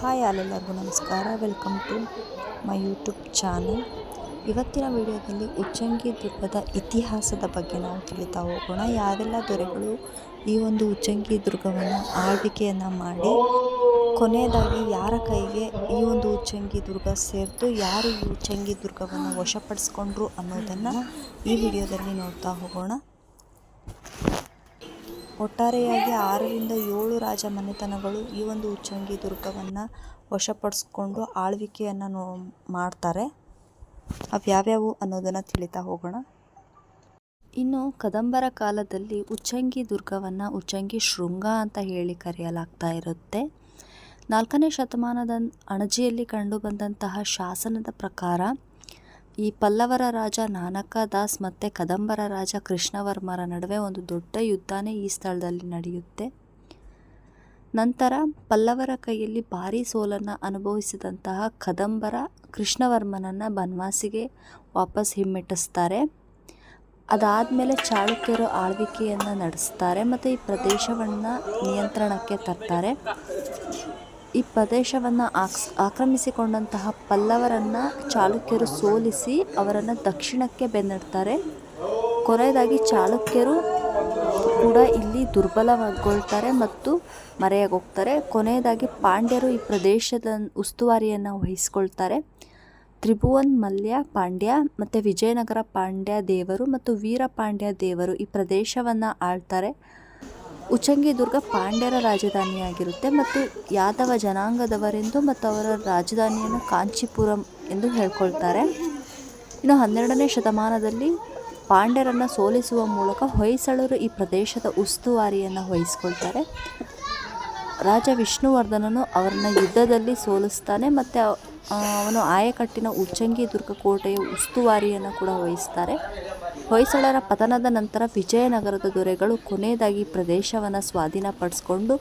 Hi ಅಲ್ಲೆಲ್ಲರಿಗೂ ನಮಸ್ಕಾರ. Welcome to my YouTube channel. ಇವತ್ತಿನ ವಿಡಿಯೋದಲ್ಲಿ ಉಚ್ಚಂಗಿ ದುರ್ಗದ ಇತಿಹಾಸದ ಬಗ್ಗೆ ನಾವು ತಿಳಿತಾ ಹೋಗೋಣ. ಯಾವೆಲ್ಲ ದೊರೆಗಳು ಈ ಒಂದು ಉಚ್ಚಂಗಿ ದುರ್ಗವನ್ನು ಆಳ್ವಿಕೆಯನ್ನು ಮಾಡಿ, ಕೊನೆಯದಾಗಿ ಯಾರ ಕೈಗೆ ಈ ಒಂದು ಉಚ್ಚಂಗಿ ದುರ್ಗ ಸೇರಿತು ಯಾರು ಈ ಉಚ್ಚಂಗಿ ದುರ್ಗವನ್ನು ವಶಪಡಿಸ್ಕೊಂಡ್ರು ಅನ್ನೋದನ್ನು ಈ ವಿಡಿಯೋದಲ್ಲಿ ನೋಡ್ತಾ ಹೋಗೋಣ. ಒಟ್ಟಾರೆಯಾಗಿ ಆರರಿಂದ ಏಳು ರಾಜ ಮನೆತನಗಳು ಈ ಒಂದು ಉಚ್ಚಂಗಿ ದುರ್ಗವನ್ನು ವಶಪಡಿಸ್ಕೊಂಡು ಆಳ್ವಿಕೆಯನ್ನು ನೋ, ಮಾಡ್ತಾರೆ. ಅವ್ಯಾವ್ಯಾವು ಅನ್ನೋದನ್ನು ತಿಳಿತಾ ಹೋಗೋಣ. ಇನ್ನು ಕದಂಬರ ಕಾಲದಲ್ಲಿ ಉಚ್ಚಂಗಿ ದುರ್ಗವನ್ನು ಉಚ್ಚಂಗಿ ಶೃಂಗ ಅಂತ ಹೇಳಿ ಕರೆಯಲಾಗ್ತಾ ಇರುತ್ತೆ. ನಾಲ್ಕನೇ ಶತಮಾನದ ಅಣಜಿಯಲ್ಲಿ ಕಂಡುಬಂದಂತಹ ಶಾಸನದ ಪ್ರಕಾರ ಈ ಪಲ್ಲವರ ರಾಜ ನಾನಕ ದಾಸ್ ಮತ್ತು ಕದಂಬರ ರಾಜ ಕೃಷ್ಣವರ್ಮರ ನಡುವೆ ಒಂದು ದೊಡ್ಡ ಯುದ್ಧನೇ ಈ ಸ್ಥಳದಲ್ಲಿ ನಡೆಯುತ್ತೆ. ನಂತರ ಪಲ್ಲವರ ಕೈಯಲ್ಲಿ ಭಾರೀ ಸೋಲನ್ನು ಅನುಭವಿಸಿದಂತಹ ಕದಂಬರ ಕೃಷ್ಣವರ್ಮನನ್ನು ಬನವಾಸಿಗೆ ವಾಪಸ್ ಹಿಮ್ಮೆಟ್ಟಿಸ್ತಾರೆ. ಅದಾದಮೇಲೆ ಚಾಳುಕ್ಯರು ಆಳ್ವಿಕೆಯನ್ನು ನಡೆಸ್ತಾರೆ ಮತ್ತು ಈ ಪ್ರದೇಶವನ್ನು ನಿಯಂತ್ರಣಕ್ಕೆ ತರ್ತಾರೆ. ಈ ಪ್ರದೇಶವನ್ನು ಆಕ್ಸ್, ಆಕ್ರಮಿಸಿಕೊಂಡಂತಹ ಪಲ್ಲವರನ್ನು ಚಾಲುಕ್ಯರು ಸೋಲಿಸಿ ಅವರನ್ನು ದಕ್ಷಿಣಕ್ಕೆ ಬೆನ್ನಿಡ್ತಾರೆ. ಕೊನೆಯದಾಗಿ ಚಾಲುಕ್ಯರು ಕೂಡ ಇಲ್ಲಿ ದುರ್ಬಲಗೊಳ್ತಾರೆ ಮತ್ತು ಮರೆಯಾಗೋಗ್ತಾರೆ. ಕೊನೆಯದಾಗಿ ಪಾಂಡ್ಯರು ಈ ಪ್ರದೇಶದ ಉಸ್ತುವಾರಿಯನ್ನು ವಹಿಸ್ಕೊಳ್ತಾರೆ. ತ್ರಿಭುವನ್ ಮಲ್ಯ ಪಾಂಡ್ಯ ಮತ್ತು ವಿಜಯನಗರ ಪಾಂಡ್ಯ ದೇವರು ಮತ್ತು ವೀರಪಾಂಡ್ಯ ದೇವರು ಈ ಪ್ರದೇಶವನ್ನು ಆಳ್ತಾರೆ. ಉಚ್ಚಂಗಿ ದುರ್ಗ ಪಾಂಡ್ಯರ ರಾಜಧಾನಿಯಾಗಿರುತ್ತೆ ಮತ್ತು ಯಾದವ ಜನಾಂಗದವರೆಂದು ಮತ್ತು ಅವರ ರಾಜಧಾನಿಯನ್ನು ಕಾಂಚೀಪುರಂ ಎಂದು ಹೇಳ್ಕೊಳ್ತಾರೆ. ಇನ್ನು ಹನ್ನೆರಡನೇ ಶತಮಾನದಲ್ಲಿ ಪಾಂಡ್ಯರನ್ನು ಸೋಲಿಸುವ ಮೂಲಕ ಹೊಯ್ಸಳರು ಈ ಪ್ರದೇಶದ ಉಸ್ತುವಾರಿಯನ್ನು ವಹಿಸ್ಕೊಳ್ತಾರೆ. ರಾಜ ವಿಷ್ಣುವರ್ಧನನು ಅವರನ್ನು ಯುದ್ಧದಲ್ಲಿ ಸೋಲಿಸ್ತಾನೆ ಮತ್ತು ಅವನು ಆಯಕಟ್ಟಿನ ಉಚ್ಚಂಗಿ ದುರ್ಗ ಕೋಟೆಯ ಉಸ್ತುವಾರಿಯನ್ನು ಕೂಡ ವಹಿಸ್ತಾರೆ. ಹೊಯ್ಸಳರ ಪತನದ ನಂತರ ವಿಜಯನಗರದ ದೊರೆಗಳು ಕೊನೆಯದಾಗಿ ಪ್ರದೇಶವನ್ನು ಸ್ವಾಧೀನಪಡಿಸ್ಕೊಂಡು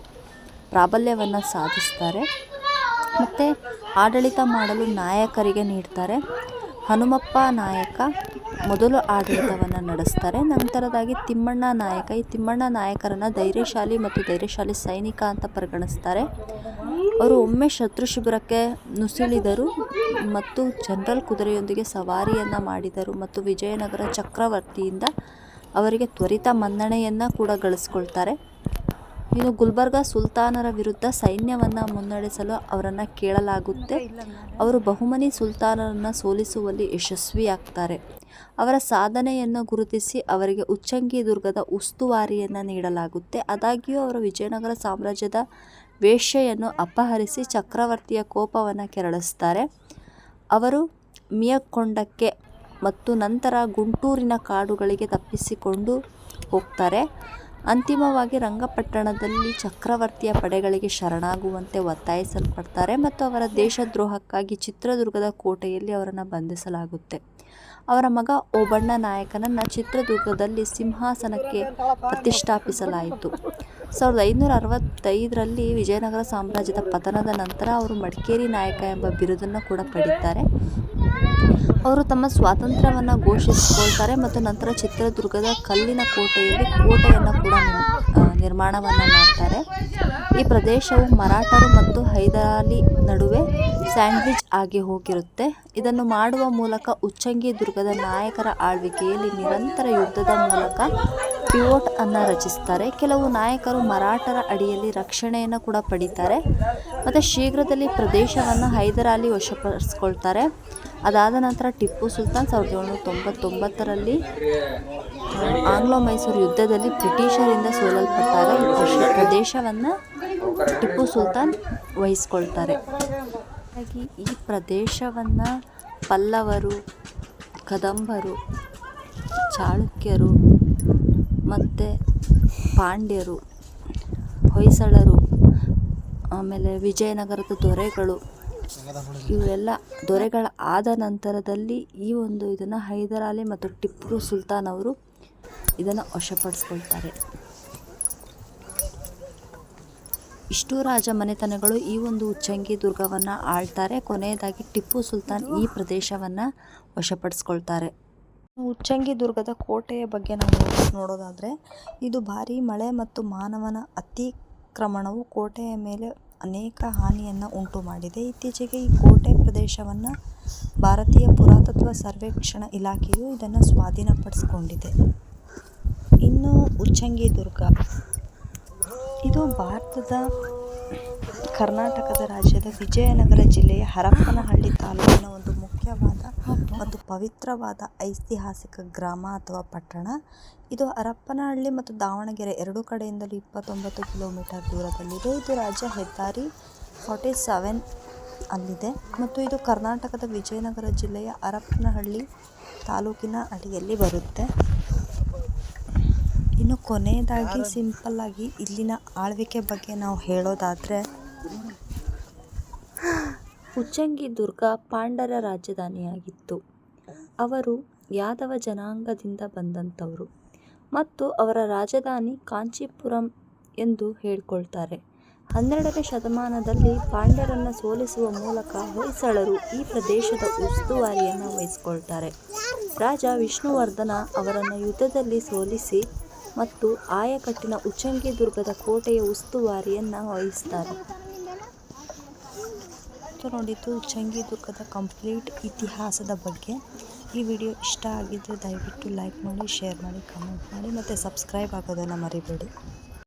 ಪ್ರಾಬಲ್ಯವನ್ನು ಸಾಧಿಸ್ತಾರೆ. ಮತ್ತು ಆಡಳಿತ ಮಾಡಲು ನಾಯಕರಿಗೆ ನೀಡ್ತಾರೆ. ಹನುಮಪ್ಪ ನಾಯಕ ಮೊದಲು ಆಡಳಿತವನ್ನು ನಡೆಸ್ತಾರೆ. ನಂತರದಾಗಿ ತಿಮ್ಮಣ್ಣ ನಾಯಕ. ಈ ತಿಮ್ಮಣ್ಣ ನಾಯಕರನ್ನು ಧೈರ್ಯಶಾಲಿ ಮತ್ತು ಧೈರ್ಯಶಾಲಿ ಸೈನಿಕ ಅಂತ ಪರಿಗಣಿಸ್ತಾರೆ. ಅವರು ಒಮ್ಮೆ ಶತ್ರು ಶಿಬಿರಕ್ಕೆ ನುಸುಳಿದರು ಮತ್ತು ಜನರಲ್ ಕುದುರೆಯೊಂದಿಗೆ ಸವಾರಿಯನ್ನು ಮಾಡಿದರು ಮತ್ತು ವಿಜಯನಗರ ಚಕ್ರವರ್ತಿಯಿಂದ ಅವರಿಗೆ ತ್ವರಿತ ಮನ್ನಣೆಯನ್ನು ಕೂಡ ಗಳಿಸ್ಕೊಳ್ತಾರೆ. ಇನ್ನು ಗುಲ್ಬರ್ಗ ಸುಲ್ತಾನರ ವಿರುದ್ಧ ಸೈನ್ಯವನ್ನು ಮುನ್ನಡೆಸಲು ಅವರನ್ನು ಕೇಳಲಾಗುತ್ತೆ. ಅವರು ಬಹುಮನಿ ಸುಲ್ತಾನರನ್ನು ಸೋಲಿಸುವಲ್ಲಿ ಯಶಸ್ವಿಯಾಗ್ತಾರೆ. ಅವರ ಸಾಧನೆಯನ್ನು ಗುರುತಿಸಿ ಅವರಿಗೆ ಉಚ್ಚಂಗಿ ದುರ್ಗದ ಉಸ್ತುವಾರಿಯನ್ನು ನೀಡಲಾಗುತ್ತೆ. ಆದಾಗ್ಯೂ ಅವರು ವಿಜಯನಗರ ಸಾಮ್ರಾಜ್ಯದ ವೇಶ್ಯೆಯನ್ನು ಅಪಹರಿಸಿ ಚಕ್ರವರ್ತಿಯ ಕೋಪವನ್ನು ಕೆರಳಿಸ್ತಾರೆ. ಅವರು ಮಿಯಕೊಂಡಕ್ಕೆ ಮತ್ತು ನಂತರ ಗುಂಟೂರಿನ ಕಾಡುಗಳಿಗೆ ತಪ್ಪಿಸಿಕೊಂಡು ಹೋಗ್ತಾರೆ. ಅಂತಿಮವಾಗಿ ರಂಗಪಟ್ಟಣದಲ್ಲಿ ಚಕ್ರವರ್ತಿಯ ಪಡೆಗಳಿಗೆ ಶರಣಾಗುವಂತೆ ಒತ್ತಾಯಿಸಲ್ಪಡ್ತಾರೆ ಮತ್ತು ಅವರ ದೇಶದ್ರೋಹಕ್ಕಾಗಿ ಚಿತ್ರದುರ್ಗದ ಕೋಟೆಯಲ್ಲಿ ಅವರನ್ನು ಬಂಧಿಸಲಾಗುತ್ತೆ. ಅವರ ಮಗ ಓಬಣ್ಣ ನಾಯಕನನ್ನು ಚಿತ್ರದುರ್ಗದಲ್ಲಿ ಸಿಂಹಾಸನಕ್ಕೆ ಪ್ರತಿಷ್ಠಾಪಿಸಲಾಯಿತು. ಸಾವಿರದ ಐನೂರ ಅರವತ್ತೈದರಲ್ಲಿ ವಿಜಯನಗರ ಸಾಮ್ರಾಜ್ಯದ ಪತನದ ನಂತರ ಅವರು ಮಡಿಕೇರಿ ನಾಯಕ ಎಂಬ ಬಿರುದನ್ನು ಕೂಡ ಪಡೀತಾರೆ ಅವರು ತಮ್ಮ ಸ್ವಾತಂತ್ರ್ಯವನ್ನು ಘೋಷಿಸಿಕೊಳ್ತಾರೆ ಮತ್ತು ನಂತರ ಚಿತ್ರದುರ್ಗದ ಕಲ್ಲಿನ ಕೋಟೆಯಲ್ಲಿ ಕೋಟೆಯನ್ನು ಕೂಡ ನಿರ್ಮಾಣವನ್ನು ಮಾಡ್ತಾರೆ. ಈ ಪ್ರದೇಶವು ಮರಾಠರು ಮತ್ತು ಹೈದರಾಲಿ ನಡುವೆ ಸ್ಯಾಂಡ್ವಿಚ್ ಆಗಿ ಹೋಗಿರುತ್ತೆ. ಇದನ್ನು ಮಾಡುವ ಮೂಲಕ ಉಚ್ಚಂಗಿ ದುರ್ಗದ ನಾಯಕರ ಆಳ್ವಿಕೆಯಲ್ಲಿ ನಿರಂತರ ಯುದ್ಧದ ಮೂಲಕ ಪಿವೋಟ್ ಅನ್ನು ರಚಿಸ್ತಾರೆ. ಕೆಲವು ನಾಯಕರು ಮರಾಠರ ಅಡಿಯಲ್ಲಿ ರಕ್ಷಣೆಯನ್ನು ಕೂಡ ಪಡೀತಾರೆ. ಮತ್ತು ಶೀಘ್ರದಲ್ಲಿ ಪ್ರದೇಶವನ್ನು ಹೈದರಾಲಿ ವಶಪಡಿಸ್ಕೊಳ್ತಾರೆ. ಅದಾದ ನಂತರ ಟಿಪ್ಪು ಸುಲ್ತಾನ್ ಸಾವಿರದ ಏಳ್ನೂರ ತೊಂಬತ್ತೊಂಬತ್ತರಲ್ಲಿ ಆಂಗ್ಲೋ ಮೈಸೂರು ಯುದ್ಧದಲ್ಲಿ ಬ್ರಿಟಿಷರಿಂದ ಸೋಲಲ್ಪಟ್ಟಾಗ ಈ ಪ್ರದೇಶವನ್ನು ಟಿಪ್ಪು ಸುಲ್ತಾನ್ ವಹಿಸ್ಕೊಳ್ತಾರೆ. ಹಾಗಾಗಿ ಈ ಪ್ರದೇಶವನ್ನು ಪಲ್ಲವರು, ಕದಂಬರು, ಚಾಳುಕ್ಯರು ಮತ್ತು ಪಾಂಡ್ಯರು, ಹೊಯ್ಸಳರು, ಆಮೇಲೆ ವಿಜಯನಗರದ ದೊರೆಗಳು, ಇವೆಲ್ಲ ದೊರೆಗಳ ಆದ ನಂತರದಲ್ಲಿ ಈ ಒಂದು ಇದನ್ನು ಹೈದರಾಲಿ ಮತ್ತು ಟಿಪ್ಪು ಸುಲ್ತಾನ್ ಅವರು ಇದನ್ನು ವಶಪಡಿಸ್ಕೊಳ್ತಾರೆ. ಇಷ್ಟು ರಾಜ ಮನೆತನಗಳು ಈ ಒಂದು ಉಚ್ಚಂಗಿ ದುರ್ಗವನ್ನು ಆಳ್ತಾರೆ. ಕೊನೆಯದಾಗಿ ಟಿಪ್ಪು ಸುಲ್ತಾನ್ ಈ ಪ್ರದೇಶವನ್ನು ವಶಪಡಿಸ್ಕೊಳ್ತಾರೆ. ಉಚ್ಚಂಗಿ ದುರ್ಗದ ಕೋಟೆಯ ಬಗ್ಗೆ ನಾವು ನೋಡೋದಾದರೆ, ಇದು ಭಾರೀ ಮಳೆ ಮತ್ತು ಮಾನವನ ಅತಿಕ್ರಮಣವು ಕೋಟೆಯ ಮೇಲೆ ಅನೇಕ ಹಾನಿಯನ್ನು ಉಂಟು ಮಾಡಿದೆ ಇತ್ತೀಚೆಗೆ ಈ ಕೋಟೆ ಪ್ರದೇಶವನ್ನು ಭಾರತೀಯ ಪುರಾತತ್ವ ಸರ್ವೇಕ್ಷಣ ಇಲಾಖೆಯು ಇದನ್ನು ಸ್ವಾಧೀನಪಡಿಸಿಕೊಂಡಿದೆ. ಇನ್ನು ಉಚ್ಚಂಗಿ ದುರ್ಗ ಇದು ಭಾರತದ ಕರ್ನಾಟಕದ ರಾಜ್ಯದ ವಿಜಯನಗರ ಜಿಲ್ಲೆಯ ಹರಪ್ಪನಹಳ್ಳಿ ತಾಲೂಕಿನ ಒಂದು ಮುಖ್ಯವಾದ ಮತ್ತು ಪವಿತ್ರವಾದ ಐತಿಹಾಸಿಕ ಗ್ರಾಮ ಅಥವಾ ಪಟ್ಟಣ. ಇದು ಹರಪ್ಪನಹಳ್ಳಿ ಮತ್ತು ದಾವಣಗೆರೆ ಎರಡು ಕಡೆಯಿಂದಲೂ ಇಪ್ಪತ್ತೊಂಬತ್ತು ಕಿಲೋಮೀಟರ್ ದೂರದಲ್ಲಿದೆ. ಇದು ರಾಜ್ಯ ಹೆದ್ದಾರಿ ಫಾರ್ಟಿ ಸೆವೆನ್ ಅಲ್ಲಿದೆ ಮತ್ತು ಇದು ಕರ್ನಾಟಕದ ವಿಜಯನಗರ ಜಿಲ್ಲೆಯ ಹರಪ್ಪನಹಳ್ಳಿ ತಾಲೂಕಿನ ಅಡಿಯಲ್ಲಿ ಬರುತ್ತೆ. ಇನ್ನು ಕೊನೆಯದಾಗಿ, ಸಿಂಪಲ್ಲಾಗಿ ಇಲ್ಲಿನ ಆಳ್ವಿಕೆ ಬಗ್ಗೆ ನಾವು ಹೇಳೋದಾದರೆ ಉಚ್ಚಂಗಿ ದುರ್ಗ ಪಾಂಡರ ರಾಜಧಾನಿಯಾಗಿತ್ತು. ಅವರು ಯಾದವ ಜನಾಂಗದಿಂದ ಬಂದಂಥವರು. ಮತ್ತು ಅವರ ರಾಜಧಾನಿ ಕಾಂಚೀಪುರಂ ಎಂದು ಹೇಳ್ಕೊಳ್ತಾರೆ. ಹನ್ನೆರಡನೇ ಶತಮಾನದಲ್ಲಿ ಪಾಂಡ್ಯರನ್ನು ಸೋಲಿಸುವ ಮೂಲಕ ಹೊಯ್ಸಳರು ಈ ಪ್ರದೇಶದ ಉಸ್ತುವಾರಿಯನ್ನು ವಹಿಸಿಕೊಳ್ತಾರೆ. ರಾಜ ವಿಷ್ಣುವರ್ಧನ ಅವರನ್ನು ಯುದ್ಧದಲ್ಲಿ ಸೋಲಿಸಿ ಮತ್ತು ಆಯಕಟ್ಟಿನ ಉಚ್ಚಂಗಿ ದುರ್ಗದ ಕೋಟೆಯ ಉಸ್ತುವಾರಿಯನ್ನು ವಹಿಸ್ತಾರೆ. ಮತ್ತು ನೋಡಿದ್ದು ಚಂಗಿ ದುರ್ಗದ ಕಂಪ್ಲೀಟ್ ಇತಿಹಾಸದ ಬಗ್ಗೆ. ಈ ವಿಡಿಯೋ ಇಷ್ಟ ಆಗಿದ್ದರೆ ದಯವಿಟ್ಟು ಲೈಕ್ ಮಾಡಿ, ಶೇರ್ ಮಾಡಿ, ಕಮೆಂಟ್ ಮಾಡಿ, ಮತ್ತು ಸಬ್ಸ್ಕ್ರೈಬ್ ಆಗೋದನ್ನು ಮರಿಬೇಡಿ.